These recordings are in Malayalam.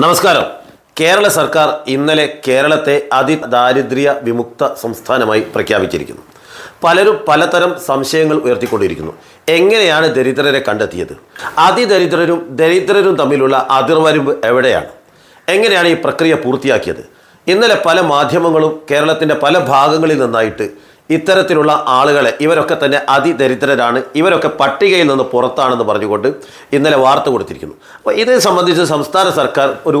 നമസ്കാരം. കേരള സർക്കാർ ഇന്നലെ കേരളത്തെ അതിദാരിദ്ര്യ വിമുക്ത സംസ്ഥാനമായി പ്രഖ്യാപിച്ചിരിക്കുന്നു. പലരും പലതരം സംശയങ്ങൾ ഉയർത്തിക്കൊണ്ടിരിക്കുന്നു. എങ്ങനെയാണ് ദരിദ്രരെ കണ്ടെത്തിയത്? അതിദരിദ്രരും ദരിദ്രരും തമ്മിലുള്ള അതിർവരമ്പ് എവിടെയാണ്? എങ്ങനെയാണ് ഈ പ്രക്രിയ പൂർത്തിയാക്കിയത്? ഇന്നലെ പല മാധ്യമങ്ങളും കേരളത്തിന്റെ പല ഭാഗങ്ങളിൽ നിന്നായിട്ട് ഇത്തരത്തിലുള്ള ആളുകളെ ഇവരൊക്കെ തന്നെ അതിദരിദ്രരാണ്. ഇവരൊക്കെ പട്ടികയിൽ നിന്ന് പുറത്താണെന്ന് പറഞ്ഞുകൊണ്ട് ഇന്നലെ വാർത്ത കൊടുത്തിരിക്കുന്നു. അപ്പോൾ ഇതേ സംബന്ധിച്ച് സംസ്ഥാന സർക്കാർ ഒരു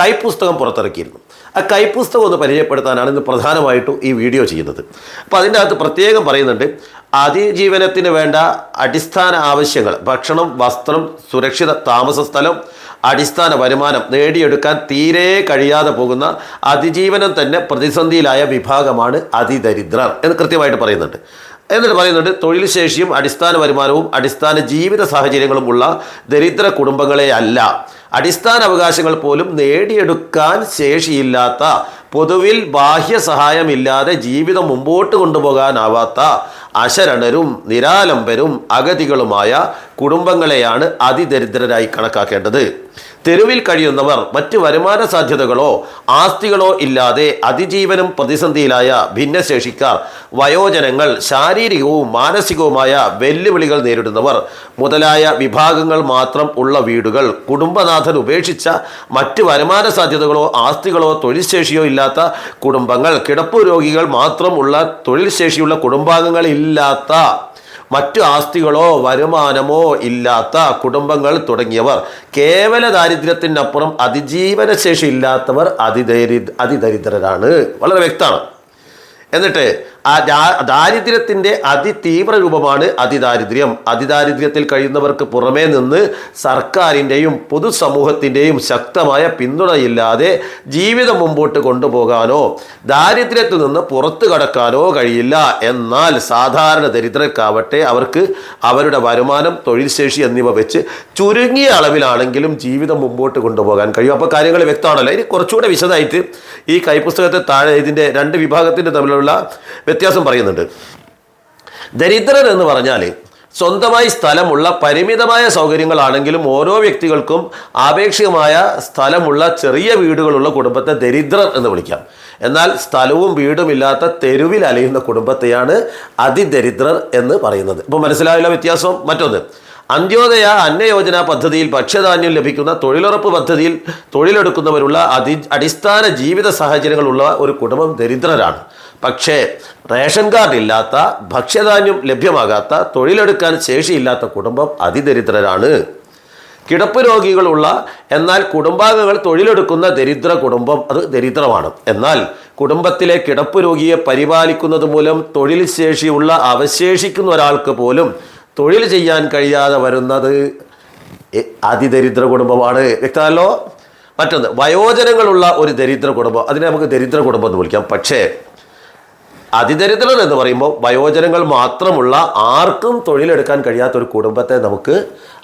കൈപ്പുസ്തകം പുറത്തിറക്കിയിരുന്നു. ആ കൈപ്പുസ്തകം ഒന്ന് പരിചയപ്പെടുത്താനാണ് ഇന്ന് പ്രധാനമായിട്ടും ഈ വീഡിയോ ചെയ്യുന്നത്. അപ്പോൾ അതിന്റെ അകത്ത് പ്രത്യേകം പറയുന്നുണ്ട് അതിജീവനത്തിന് വേണ്ട അടിസ്ഥാന ആവശ്യങ്ങൾ ഭക്ഷണം വസ്ത്രം സുരക്ഷിത താമസ സ്ഥലം അടിസ്ഥാന വരുമാനം നേടിയെടുക്കാൻ തീരെ കഴിയാതെ പോകുന്ന അതിജീവനം തന്നെ പ്രതിസന്ധിയിലായ വിഭാഗമാണ് അതിദരിദ്രർ എന്ന് കൃത്യമായിട്ട് പറയുന്നുണ്ട്. എന്നിട്ട് പറയുന്നുണ്ട് തൊഴിൽ ശേഷിയും അടിസ്ഥാന വരുമാനവും അടിസ്ഥാന ജീവിത സാഹചര്യങ്ങളും ഉള്ള ദരിദ്ര കുടുംബങ്ങളെ അല്ല. അടിസ്ഥാന അവകാശങ്ങൾ പോലും നേടിയെടുക്കാൻ ശേഷിയില്ലാത്ത പൊതുവിൽ ബാഹ്യ സഹായമില്ലാതെ ജീവിതം മുമ്പോട്ട് കൊണ്ടുപോകാനാവാത്ത അശരണരും നിരാലംബരും അഗതികളുമായ കുടുംബങ്ങളെയാണ് അതിദരിദ്രരായി കണക്കാക്കേണ്ടത്. തെരുവിൽ കഴിയുന്നവർ മറ്റ് വരുമാന സാധ്യതകളോ ആസ്തികളോ ഇല്ലാതെ അതിജീവനം പ്രതിസന്ധിയിലായ ഭിന്നശേഷിക്കാർ വയോജനങ്ങൾ ശാരീരികവും മാനസികവുമായ വെല്ലുവിളികൾ നേരിടുന്നവർ മുതലായ വിഭാഗങ്ങൾ മാത്രം ഉള്ള വീടുകൾ കുടുംബനാഥൻ ഉപേക്ഷിച്ച മറ്റ് വരുമാന സാധ്യതകളോ ആസ്തികളോ തൊഴിൽശേഷിയോ ഇല്ലാത്ത കുടുംബങ്ങൾ കിടപ്പു രോഗികൾ മാത്രം ഉള്ള തൊഴിൽ ശേഷിയുള്ള കുടുംബാംഗങ്ങൾ ഇല്ലാത്ത മറ്റു ആസ്തികളോ വരുമാനമോ ഇല്ലാത്ത കുടുംബങ്ങൾ തുടങ്ങിയവർ കേവല ദാരിദ്ര്യത്തിനപ്പുറം അതിജീവനശേഷി ഇല്ലാത്തവർ അതിദരി അതിദരിദ്രരാണ്. വളരെ വ്യക്തമാണ്. എന്നിട്ട് ആ ദാരിദ്ര്യത്തിന്റെ അതിതീവ്ര രൂപമാണ് അതിദാരിദ്ര്യം. അതിദാരിദ്ര്യത്തിൽ കഴിയുന്നവർക്ക് പുറമേ നിന്ന് സർക്കാരിന്റെയും പൊതുസമൂഹത്തിന്റെയും ശക്തമായ പിന്തുണയില്ലാതെ ജീവിതം മുമ്പോട്ട് കൊണ്ടുപോകാനോ ദാരിദ്ര്യത്തിൽ നിന്ന് പുറത്തു കടക്കാനോ കഴിയില്ല. എന്നാൽ സാധാരണ ദരിദ്രർക്കാവട്ടെ അവർക്ക് അവരുടെ വരുമാനം തൊഴിൽ ശേഷി എന്നിവ വെച്ച് ചുരുങ്ങിയ അളവിലാണെങ്കിലും ജീവിതം മുമ്പോട്ട് കൊണ്ടുപോകാൻ കഴിയും. അപ്പോൾ കാര്യങ്ങൾ വ്യക്തമാണല്ലോ. ഇനി കുറച്ചുകൂടെ വിശദമായിട്ട് ഈ കൈപുസ്തകത്തെ താഴെ ഇതിന്റെ രണ്ട് വിഭാഗത്തിന്റെ തമ്മിലുള്ള വ്യത്യാസം പറയുന്നുണ്ട്. ദരിദ്രൻ എന്ന് പറഞ്ഞാൽ സ്വന്തമായി സ്ഥലമുള്ള പരിമിതമായ സൗകര്യങ്ങളാണെങ്കിലും ഓരോ വ്യക്തികൾക്കും ആപേക്ഷികമായ സ്ഥലമുള്ള ചെറിയ വീടുകളുള്ള കുടുംബത്തെ ദരിദ്രർ എന്ന് വിളിക്കാം. എന്നാൽ സ്ഥലവും വീടും ഇല്ലാത്ത തെരുവിൽ അലയുന്ന കുടുംബത്തെയാണ് അതിദരിദ്രർ എന്ന് പറയുന്നത്. ഇപ്പോൾ മനസ്സിലായുള്ള വ്യത്യാസം? മറ്റൊന്ന്. അന്ത്യോദയ അന്നയോജന പദ്ധതിയിൽ ഭക്ഷ്യധാന്യം ലഭിക്കുന്ന തൊഴിലുറപ്പ് പദ്ധതിയിൽ തൊഴിലെടുക്കുന്നവരുള്ള അതി അടിസ്ഥാന ജീവിത സാഹചര്യങ്ങളുള്ള ഒരു കുടുംബം ദരിദ്രരാണ്. പക്ഷേ റേഷൻ കാർഡ് ഇല്ലാത്ത ഭക്ഷ്യധാന്യം ലഭ്യമാകാത്ത തൊഴിലെടുക്കാൻ ശേഷിയില്ലാത്ത കുടുംബം അതിദരിദ്രരാണ്. കിടപ്പ് രോഗികളുള്ള എന്നാൽ കുടുംബാംഗങ്ങൾ തൊഴിലെടുക്കുന്ന ദരിദ്ര കുടുംബം അത് ദരിദ്രമാണ്. എന്നാൽ കുടുംബത്തിലെ കിടപ്പ് രോഗിയെ പരിപാലിക്കുന്നത് മൂലം തൊഴിൽ ശേഷിയുള്ള അവശേഷിക്കുന്ന ഒരാൾക്ക് പോലും തൊഴിൽ ചെയ്യാൻ കഴിയാതെ വരുന്നത് അതിദരിദ്ര കുടുംബമാണ്. വ്യക്തമല്ലോ? മറ്റൊന്ന് വയോജനങ്ങളുള്ള ഒരു ദരിദ്ര കുടുംബം അതിനെ നമുക്ക് ദരിദ്ര കുടുംബം എന്ന് വിളിക്കാം. പക്ഷേ അതിദരിദ്രർ എന്ന് പറയുമ്പോൾ വയോജനങ്ങൾ മാത്രമുള്ള ആർക്കും തൊഴിലെടുക്കാൻ കഴിയാത്ത ഒരു കുടുംബത്തെ നമുക്ക്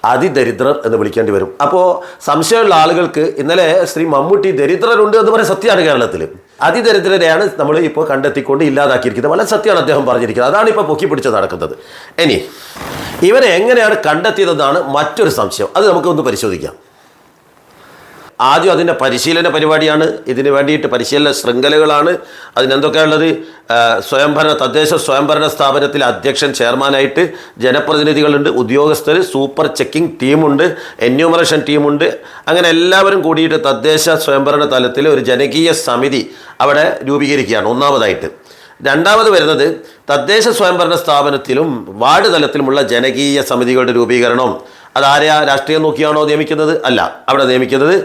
അതിദരിദ്രർ എന്ന് വിളിക്കേണ്ടി വരും. അപ്പോൾ സംശയമുള്ള ആളുകൾക്ക് ഇന്നലെ ശ്രീ മമ്മൂട്ടി ദരിദ്രരുണ്ട് എന്ന് പറയുന്ന സത്യമാണ് കേരളത്തിൽ അതിദരിദ്രരെയാണ് നമ്മൾ ഇപ്പോൾ കണ്ടെത്തിക്കൊണ്ട് ഇല്ലാതാക്കിയിരിക്കുന്നത്. വളരെ സത്യമാണ് അദ്ദേഹം പറഞ്ഞിരിക്കുന്നത്. അതാണ് ഇപ്പോൾ പൊക്കി പിടിച്ച് നടക്കുന്നത്. ഇനി ഇവരെ എങ്ങനെയാണ് കണ്ടെത്തിയതെന്നാണ് മറ്റൊരു സംശയം. അത് നമുക്കൊന്ന് പരിശോധിക്കാം. ആദ്യം അതിന്റെ പരിശീലന പരിപാടിയാണ്. ഇതിന് വേണ്ടിയിട്ട് പരിശീലന ശൃംഖലകളാണ്. അതിനെന്തൊക്കെയുള്ളത് സ്വയംഭരണ തദ്ദേശ സ്വയംഭരണ സ്ഥാപനത്തിലെ അധ്യക്ഷൻ ചെയർമാനായിട്ട് ജനപ്രതിനിധികളുണ്ട് ഉദ്യോഗസ്ഥർ സൂപ്പർ ചെക്കിംഗ് ടീമുണ്ട് എന്യൂമറേഷൻ ടീമുണ്ട്. അങ്ങനെ എല്ലാവരും കൂടിയിട്ട് തദ്ദേശ സ്വയംഭരണ തലത്തിൽ ഒരു ജനകീയ സമിതി അവിടെ രൂപീകരിക്കുകയാണ് ഒന്നാമതായിട്ട്. രണ്ടാമത് വരുന്നത് തദ്ദേശ സ്വയംഭരണ സ്ഥാപനത്തിലും വാർഡ് തലത്തിലുമുള്ള ജനകീയ സമിതികളുടെ രൂപീകരണം. അതാരെയാ രാഷ്ട്രീയം നോക്കിയാണോ നിയമിക്കുന്നത്? അല്ല. അവിടെ നിയമിക്കുന്നത്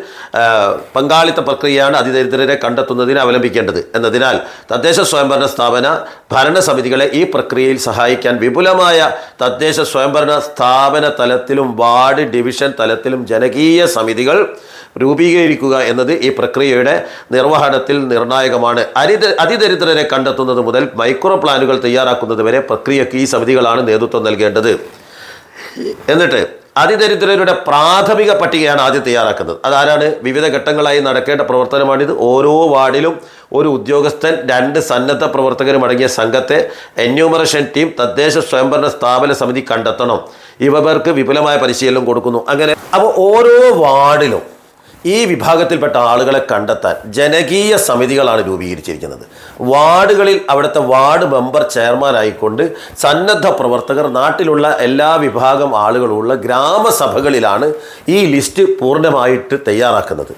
പങ്കാളിത്ത പ്രക്രിയയാണ് അതിദരിദ്രരെ കണ്ടെത്തുന്നതിന് അവലംബിക്കേണ്ടത്. എന്നതിനാൽ തദ്ദേശ സ്വയംഭരണ സ്ഥാപന ഭരണസമിതികളെ ഈ പ്രക്രിയയിൽ സഹായിക്കാൻ വിപുലമായ തദ്ദേശ സ്വയംഭരണ സ്ഥാപന തലത്തിലും വാർഡ് ഡിവിഷൻ തലത്തിലും ജനകീയ സമിതികൾ രൂപീകരിക്കുക എന്നത് ഈ പ്രക്രിയയുടെ നിർവഹണത്തിൽ നിർണായകമാണ്. അരിദ അതിദരിദ്രരെ കണ്ടെത്തുന്നത് മുതൽ മൈക്രോ പ്ലാനുകൾ തയ്യാറാക്കുന്നത് വരെ പ്രക്രിയക്ക് ഈ സമിതികളാണ് നേതൃത്വം നൽകേണ്ടത്. എന്നിട്ട് അതിദരിദ്രരുടെ പ്രാഥമിക പട്ടികയാണ് ആദ്യം തയ്യാറാക്കുന്നത്. അതാരാണ്? വിവിധ ഘട്ടങ്ങളായി നടക്കേണ്ട പ്രവർത്തനമാണിത്. ഓരോ വാർഡിലും ഒരു ഉദ്യോഗസ്ഥൻ രണ്ട് സന്നദ്ധ പ്രവർത്തകരും അടങ്ങിയ സംഘത്തെ എന്യൂമറേഷൻ ടീം തദ്ദേശ സ്വയംഭരണ സ്ഥാപന സമിതി കണ്ടെത്തണം. ഇവർക്ക് വിപുലമായ പരിശീലനം കൊടുക്കുന്നു. അങ്ങനെ അപ്പോൾ ഓരോ വാർഡിലും ഈ വിഭാഗത്തിൽപ്പെട്ട ആളുകളെ കണ്ടെത്താൻ ജനകീയ സമിതികളാണ് രൂപീകരിച്ചിരിക്കുന്നത്. വാർഡുകളിൽ അവിടുത്തെ വാർഡ് മെമ്പർ ചെയർമാനായിക്കൊണ്ട് സന്നദ്ധ പ്രവർത്തകർ നാട്ടിലുള്ള എല്ലാ വിഭാഗം ആളുകളുള്ള ഗ്രാമസഭകളിലാണ് ഈ ലിസ്റ്റ് പൂർണമായിട്ട് തയ്യാറാക്കുന്നത്.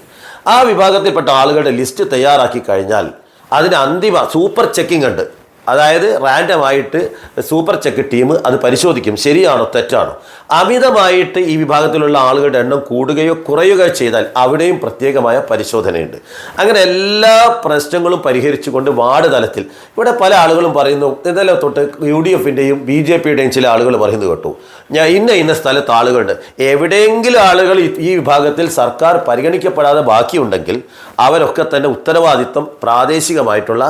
ആ വിഭാഗത്തിൽപ്പെട്ട ആളുകളുടെ ലിസ്റ്റ് തയ്യാറാക്കി കഴിഞ്ഞാൽ അതിന് അന്തിമ സൂപ്പർ ചെക്കിംഗ് ഉണ്ട്. അതായത് റാൻഡമായിട്ട് സൂപ്പർ ചെക്ക് ടീം അത് പരിശോധിക്കും ശരിയാണോ തെറ്റാണോ. അമിതമായിട്ട് ഈ വിഭാഗത്തിലുള്ള ആളുകളുടെ എണ്ണം കൂടുകയോ കുറയുകയോ ചെയ്താൽ അവിടെയും പ്രത്യേകമായ പരിശോധനയുണ്ട്. അങ്ങനെ എല്ലാ പ്രശ്നങ്ങളും പരിഹരിച്ചുകൊണ്ട് വാർഡ് തലത്തിൽ ഇവിടെ പല ആളുകളും പറയുന്നു ഇന്നലെ തൊട്ട് യു ഡി എഫിന്റെയും ബി ജെ പിയുടെയും ചില ആളുകൾ പറയുന്നു കേട്ടു. ഞാൻ ഇന്ന ഇന്ന സ്ഥലത്ത് ആളുകളുണ്ട്. എവിടെയെങ്കിലും ആളുകൾ ഈ- ഈ വിഭാഗത്തിൽ സർക്കാർ പരിഗണിക്കപ്പെടാതെ ബാക്കിയുണ്ടെങ്കിൽ അവരൊക്കെ തന്നെ ഉത്തരവാദിത്വം പ്രാദേശികമായിട്ടുള്ള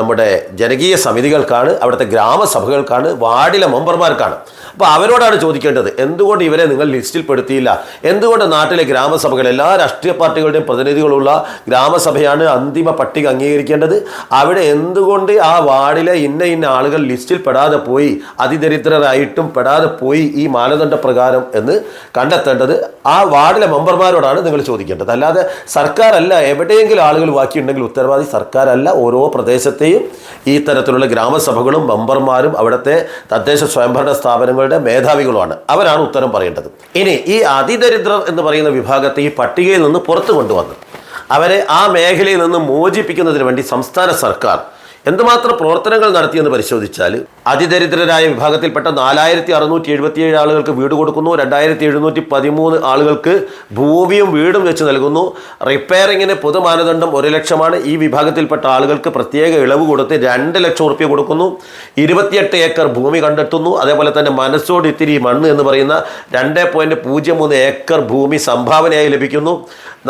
നമ്മുടെ ജനകീയ സമിതികൾക്കാണ് അവിടുത്തെ ഗ്രാമസഭകൾക്കാണ് വാർഡിലെ മെമ്പർമാർക്കാണ്. അപ്പോൾ അവരോടാണ് ചോദിക്കേണ്ടത് എന്തുകൊണ്ട് ഇവരെ നിങ്ങൾ ലിസ്റ്റിൽ പെടുത്തിയില്ല? എന്തുകൊണ്ട് നാട്ടിലെ ഗ്രാമസഭകൾ എല്ലാ രാഷ്ട്രീയ പാർട്ടികളുടെയും പ്രതിനിധികളുള്ള ഗ്രാമസഭയാണ് അന്തിമ പട്ടിക അംഗീകരിക്കേണ്ടത്? അവിടെ എന്തുകൊണ്ട് ആ വാർഡിലെ ഇന്ന ഇന്ന ആളുകൾ ലിസ്റ്റിൽ പെടാതെ പോയി അതിദരിദ്രരായിട്ടും പെടാതെ പോയി ഈ മാനദണ്ഡ പ്രകാരം എന്ന് കണ്ടെത്തേണ്ടത് ആ വാർഡിലെ മെമ്പർമാരോടാണ് നിങ്ങൾ ചോദിക്കേണ്ടത്. അല്ലാതെ സർക്കാരല്ല എവിടെയെങ്കിലും ആളുകൾ ബാക്കിയുണ്ടെങ്കിൽ ഉത്തരവാദി സർക്കാരല്ല. ഓരോ പ്രദേശത്തെയും ഈ തരത്തിലുള്ള ഗ്രാമസഭകളും മെമ്പർമാരും അവിടുത്തെ തദ്ദേശ സ്വയംഭരണ സ്ഥാപനങ്ങളുടെ മേധാവികളുമാണ്. അവരാണ് ഉത്തരം പറയേണ്ടത്. ഇനി ഈ അതിദരിദ്രർ എന്ന് പറയുന്ന വിഭാഗത്തെ ഈ പട്ടികയിൽ നിന്ന് പുറത്തു കൊണ്ടുവന്നു അവരെ ആ മേഖലയിൽ നിന്ന് മോചിപ്പിക്കുന്നതിന് വേണ്ടി സംസ്ഥാന സർക്കാർ എന്തുമാത്രം പ്രവർത്തനങ്ങൾ നടത്തിയെന്ന് പരിശോധിച്ചാൽ അതിദരിദ്രരായ വിഭാഗത്തിൽപ്പെട്ട നാലായിരത്തി അറുന്നൂറ്റി എഴുപത്തിയേഴ് ആളുകൾക്ക് വീട് കൊടുക്കുന്നു രണ്ടായിരത്തി എഴുന്നൂറ്റി പതിമൂന്ന് ആളുകൾക്ക് ഭൂമിയും വീടും വെച്ച് നൽകുന്നു. റിപ്പയറിങ്ങിന് പൊതു മാനദണ്ഡം ഒരു ലക്ഷമാണ്. ഈ വിഭാഗത്തിൽപ്പെട്ട ആളുകൾക്ക് പ്രത്യേക ഇളവ് കൊടുത്ത് രണ്ട് ലക്ഷം ഉറുപ്പ്യ കൊടുക്കുന്നു. ഇരുപത്തിയെട്ട് ഏക്കർ ഭൂമി കണ്ടെത്തുന്നു. അതേപോലെ തന്നെ മനസ്സോട് ഇത്തിരി മണ്ണ് എന്ന് പറയുന്ന രണ്ട് പോയിന്റ് പൂജ്യം മൂന്ന് ഏക്കർ ഭൂമി സംഭാവനയായി ലഭിക്കുന്നു.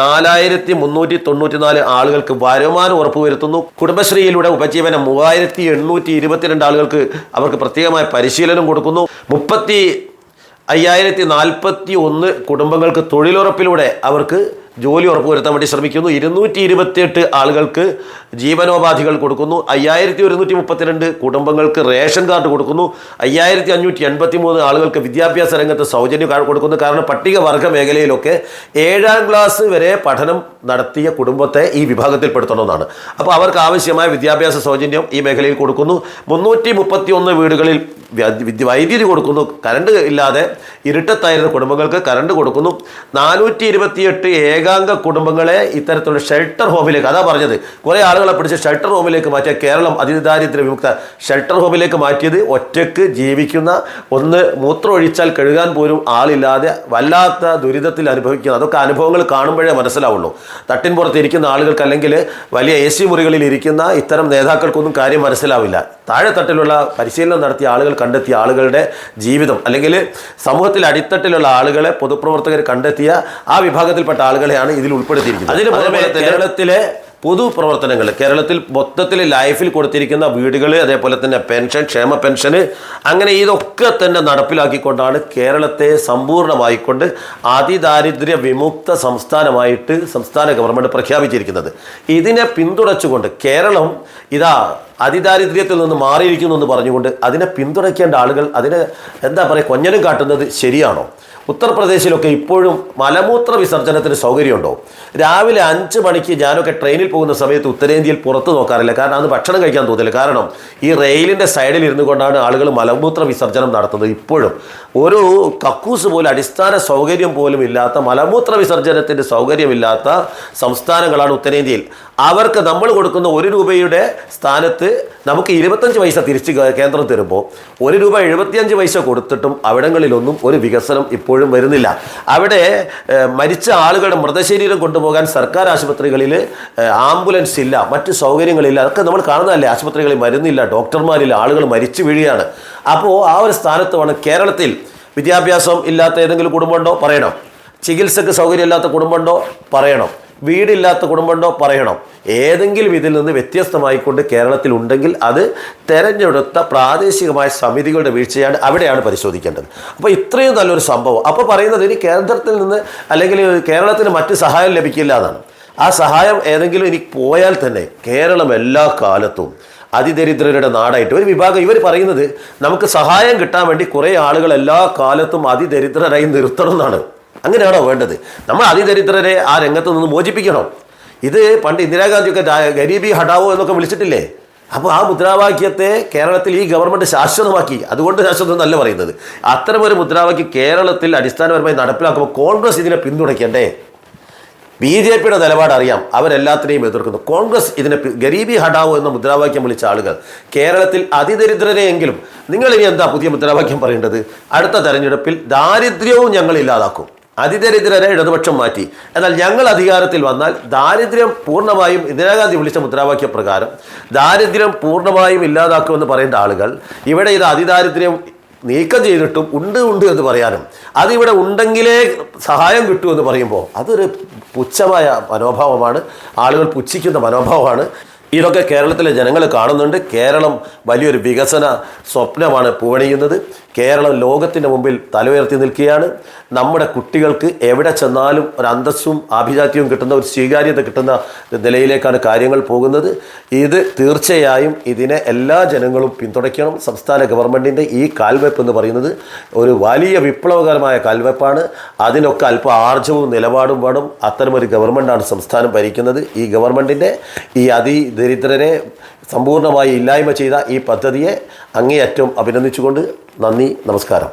നാലായിരത്തി മുന്നൂറ്റി തൊണ്ണൂറ്റി നാല് ആളുകൾക്ക് വരുമാനം ഉറപ്പുവരുത്തുന്നു. കുടുംബശ്രീയിലൂടെ ഉപജീവനം മൂവായിരത്തി എണ്ണൂറ്റി ഇരുപത്തിരണ്ട് ആളുകൾക്ക് അവർക്ക് പ്രത്യേകമായ പരിശീലനം കൊടുക്കുന്നു. മുപ്പത്തി അയ്യായിരത്തി നാൽപ്പത്തി ഒന്ന് കുടുംബങ്ങൾക്ക് തൊഴിലുറപ്പിലൂടെ അവർക്ക് ജോലി ഉറപ്പുവരുത്താൻ വേണ്ടി ശ്രമിക്കുന്നു. ഇരുന്നൂറ്റി ഇരുപത്തിയെട്ട് ആളുകൾക്ക് ജീവനോപാധികൾ കൊടുക്കുന്നു. അയ്യായിരത്തി ഒരുന്നൂറ്റി മുപ്പത്തിരണ്ട് കുടുംബങ്ങൾക്ക് റേഷൻ കാർഡ് കൊടുക്കുന്നു. അയ്യായിരത്തി അഞ്ഞൂറ്റി എൺപത്തി മൂന്ന് ആളുകൾക്ക് വിദ്യാഭ്യാസ രംഗത്ത് സൗജന്യ കാർഡ് കൊടുക്കുന്നു. കാരണം പട്ടികവർഗ മേഖലയിലൊക്കെ ഏഴാം ക്ലാസ് വരെ പഠനം നടത്തിയ കുടുംബത്തെ ഈ വിഭാഗത്തിൽപ്പെടുത്തണമെന്നാണ്. അപ്പോൾ അവർക്ക് ആവശ്യമായ വിദ്യാഭ്യാസ സൗജന്യം ഈ മേഖലയിൽ കൊടുക്കുന്നു. മുന്നൂറ്റി മുപ്പത്തി ഒന്ന് വീടുകളിൽ വൈദ്യുതി കൊടുക്കുന്നു. കറണ്ട് ഇല്ലാതെ ഇരുട്ടത്തായിരുന്ന കുടുംബങ്ങൾക്ക് കറണ്ട് കൊടുക്കുന്നു. നാനൂറ്റി ഇരുപത്തിയെട്ട് ഏകാംഗ കുടുംബങ്ങളെ ഇത്തരത്തിലുള്ള ഷെൽട്ടർ ഹോമിലേക്ക് അതാ പറഞ്ഞത്. കുറേ ആളുകളെ പിടിച്ച് ഷെൽട്ടർ ഹോമിലേക്ക് മാറ്റിയ കേരളം അതിദാരിദ്ര്യ വിമുക്ത ഷെൽട്ടർ ഹോമിലേക്ക് മാറ്റിയത് ഒറ്റയ്ക്ക് ജീവിക്കുന്ന ഒന്ന് മൂത്രം ഒഴിച്ചാൽ കഴുകാൻ പോലും ആളില്ലാതെ വല്ലാത്ത ദുരിതത്തിൽ അനുഭവിക്കുന്ന അതൊക്കെ അനുഭവങ്ങൾ കാണുമ്പോഴേ മനസ്സിലാവുള്ളൂ. തട്ടിൻപുറത്ത് ഇരിക്കുന്ന ആളുകൾക്ക് അല്ലെങ്കിൽ വലിയ എ സി മുറികളിൽ ഇരിക്കുന്ന ഇത്തരം നേതാക്കൾക്കൊന്നും കാര്യം മനസ്സിലാവില്ല. താഴെത്തട്ടിലുള്ള പരിശീലനം നടത്തിയ ആളുകൾ കണ്ടെത്തിയ ആളുകളുടെ ജീവിതം അല്ലെങ്കിൽ സമൂഹത്തിൽ അടിത്തട്ടിലുള്ള ആളുകളെ പൊതുപ്രവർത്തകർ കണ്ടെത്തിയ ആ വിഭാഗത്തിൽപ്പെട്ട ആളുകളെയാണ് ഇതിൽ ഉൾപ്പെടുത്തിയിരിക്കുന്നത്. അതിന് പുറമെ കേരളത്തിലെ പൊതുപ്രവർത്തനങ്ങൾ കേരളത്തിൽ മൊത്തത്തിൽ ലൈഫിൽ കൊടുത്തിരിക്കുന്ന വീടുകൾ അതേപോലെ തന്നെ പെൻഷൻ ക്ഷേമ പെൻഷന് അങ്ങനെ ഇതൊക്കെ തന്നെ നടപ്പിലാക്കിക്കൊണ്ടാണ് കേരളത്തെ സമ്പൂർണമായിക്കൊണ്ട് അതിദാരിദ്ര്യ വിമുക്ത സംസ്ഥാനമായിട്ട് സംസ്ഥാന ഗവൺമെന്റ് പ്രഖ്യാപിച്ചിരിക്കുന്നത്. ഇതിനെ പിന്തുണച്ചുകൊണ്ട് കേരളം ഇതാ അതിദാരിദ്ര്യത്തിൽ നിന്ന് മാറിയിരിക്കുന്നു എന്ന് പറഞ്ഞുകൊണ്ട് അതിനെ പിന്തുണയ്ക്കേണ്ട ആളുകൾ അതിനെ എന്താ പറയുക കൊഞ്ഞനും കാട്ടുന്നത് ശരിയാണോ? ഉത്തർപ്രദേശിലൊക്കെ ഇപ്പോഴും മലമൂത്ര വിസർജനത്തിന് സൗകര്യമുണ്ടോ? രാവിലെ അഞ്ച് മണിക്ക് ഞാനൊക്കെ ട്രെയിനിൽ പോകുന്ന സമയത്ത് ഉത്തരേന്ത്യയിൽ പുറത്ത് നോക്കാറില്ല. കാരണം അത് ഭക്ഷണം കഴിക്കാൻ തോന്നില്ല. കാരണം ഈ റെയിലിന്റെ സൈഡിൽ ഇരുന്നു കൊണ്ടാണ് ആളുകൾ മലമൂത്ര വിസർജനം നടത്തുന്നത് ഇപ്പോഴും. ഒരു കക്കൂസ് പോലും അടിസ്ഥാന സൗകര്യം പോലും ഇല്ലാത്ത മലമൂത്ര വിസർജനത്തിന്റെ സൗകര്യമില്ലാത്ത സംസ്ഥാനങ്ങളാണ് ഉത്തരേന്ത്യയിൽ. അവർക്ക് നമ്മൾ കൊടുക്കുന്ന ഒരു രൂപയുടെ സ്ഥാനത്ത് നമുക്ക് ഇരുപത്തഞ്ച് പൈസ തിരിച്ച് കേന്ദ്രം തരുമ്പോൾ ഒരു രൂപ എഴുപത്തിയഞ്ച് പൈസ കൊടുത്തിട്ടും അവിടങ്ങളിലൊന്നും ഒരു വികസനം ഇപ്പോഴും വരുന്നില്ല. അവിടെ മരിച്ച ആളുകളുടെ മൃതശരീരം കൊണ്ടുപോകാൻ സർക്കാർ ആശുപത്രികളിൽ ആംബുലൻസ് ഇല്ല മറ്റ് സൗകര്യങ്ങളില്ല അതൊക്കെ നമ്മൾ കാണുന്നതല്ലേ? ആശുപത്രികളിൽ മരുന്നില്ല ഡോക്ടർമാരില്ല ആളുകൾ മരിച്ചു വീഴുകയാണ്. അപ്പോൾ ആ ഒരു സ്ഥാനത്ത് വേണം കേരളത്തിൽ വിദ്യാഭ്യാസം ഇല്ലാത്ത ഏതെങ്കിലും കുടുംബമുണ്ടോ? പറയണം? ചികിത്സക്ക് സൗകര്യമില്ലാത്ത കുടുംബമുണ്ടോ? പറയണം? വീടില്ലാത്ത കുടുംബമുണ്ടോ? പറയണം. ഏതെങ്കിലും ഇതിൽ നിന്ന് വ്യത്യസ്തമായിക്കൊണ്ട് കേരളത്തിൽ ഉണ്ടെങ്കിൽ അത് തെരഞ്ഞെടുത്ത പ്രാദേശികമായ സമിതികളുടെ വീഴ്ചയാണ് അവിടെയാണ് പരിശോധിക്കേണ്ടത്. അപ്പോൾ ഇത്രയും നല്ലൊരു സംഭവം. അപ്പോൾ പറയുന്നത് ഇനി കേന്ദ്രത്തിൽ നിന്ന് അല്ലെങ്കിൽ കേരളത്തിന് മറ്റ് സഹായം ലഭിക്കില്ല എന്നാണ്. ആ സഹായം ഏതെങ്കിലും ഇനി പോയാൽ തന്നെ കേരളം എല്ലാ കാലത്തും അതിദരിദ്രരുടെ നാടായിട്ട്. ഒരു വിഭാഗം ഇവർ പറയുന്നത് നമുക്ക് സഹായം കിട്ടാൻ വേണ്ടി കുറേ ആളുകൾ എല്ലാ കാലത്തും അതിദരിദ്രരായി നിർത്തണം എന്നാണ്. അങ്ങനെയാണോ വേണ്ടത്? നമ്മൾ അതിദരിദ്രരെ ആ രംഗത്ത് നിന്ന് മോചിപ്പിക്കണം. ഇത് പണ്ട് ഇന്ദിരാഗാന്ധിയൊക്കെ ഗരീബി ഹടാവോ എന്നൊക്കെ വിളിച്ചിട്ടില്ലേ? അപ്പോൾ ആ മുദ്രാവാക്യത്തെ കേരളത്തിൽ ഈ ഗവൺമെന്റ് ശാശ്വതമാക്കി. അതുകൊണ്ട് ശാശ്വതം എന്നല്ല പറയുന്നത്. അത്തരമൊരു മുദ്രാവാക്യം കേരളത്തിൽ അടിസ്ഥാനപരമായി നടപ്പിലാക്കുമ്പോൾ കോൺഗ്രസ് ഇതിനെ പിന്തുണയ്ക്കണ്ടേ? ബി ജെ പിയുടെ നിലപാട് അറിയാം അവരെല്ലാത്തിനെയും എതിർക്കുന്നു. കോൺഗ്രസ് ഇതിനെ ഗരീബി ഹടാവോ എന്ന മുദ്രാവാക്യം വിളിച്ച ആളുകൾ കേരളത്തിൽ അതിദരിദ്രരെയെങ്കിലും നിങ്ങൾ ഇനി എന്താ പുതിയ മുദ്രാവാക്യം പറയേണ്ടത്? അടുത്ത തെരഞ്ഞെടുപ്പിൽ ദാരിദ്ര്യവും ഞങ്ങൾ ഇല്ലാതാക്കും. അതിദരിദ്രരെ ഇടതുപക്ഷം മാറ്റി. എന്നാൽ ഞങ്ങൾ അധികാരത്തിൽ വന്നാൽ ദാരിദ്ര്യം പൂർണമായും ഇന്ദിരാഗാന്ധി വിളിച്ച മുദ്രാവാക്യ പ്രകാരം ദാരിദ്ര്യം പൂർണമായും ഇല്ലാതാക്കുമെന്ന് പറയേണ്ട ആളുകൾ ഇവിടെ ഇത് അതിദാരിദ്ര്യം നീക്കം ചെയ്തിട്ടും ഉണ്ട് ഉണ്ട് എന്ന് പറയാനും അതിവിടെ ഉണ്ടെങ്കിലേ സഹായം കിട്ടൂ എന്ന് പറയുമ്പോൾ അതൊരു പുച്ഛമായ മനോഭാവമാണ്. ആളുകൾ പുച്ഛിക്കുന്ന മനോഭാവമാണ്. ഇതൊക്കെ കേരളത്തിലെ ജനങ്ങൾ കാണുന്നുണ്ട്. കേരളം വലിയൊരു വികസന സ്വപ്നമാണ് പൂവണിയുന്നത്. കേരളം ലോകത്തിന്റെ മുമ്പിൽ തലയുയർത്തി നിൽക്കുകയാണ്. നമ്മുടെ കുട്ടികൾക്ക് എവിടെ ചെന്നാലും ഒരു അന്തസ്സും ആഭിജാത്യവും കിട്ടുന്ന ഒരു സ്വീകാര്യത കിട്ടുന്ന നിലയിലേക്കാണ് കാര്യങ്ങൾ പോകുന്നത്. ഇത് തീർച്ചയായും ഇതിനെ എല്ലാ ജനങ്ങളും പിന്തുണയ്ക്കണം. സംസ്ഥാന ഗവൺമെന്റിന്റെ ഈ കാൽവെപ്പ് എന്ന് പറയുന്നത് ഒരു വലിയ വിപ്ലവകരമായ കാൽവെപ്പാണ്. അതിനൊക്കെ അല്പം ആർജവും നിലപാടും വേണം. അത്തരമൊരു ഗവൺമെന്റാണ് സംസ്ഥാനം ഭരിക്കുന്നത്. ഈ ഗവൺമെന്റിന്റെ ഈ അതിദരിദ്രരെ സമ്പൂർണമായി ഇല്ലായ്മ ചെയ്ത ഈ പദ്ധതിയെ അങ്ങേയറ്റം അഭിനന്ദിച്ചുകൊണ്ട് നന്ദി നമസ്കാരം.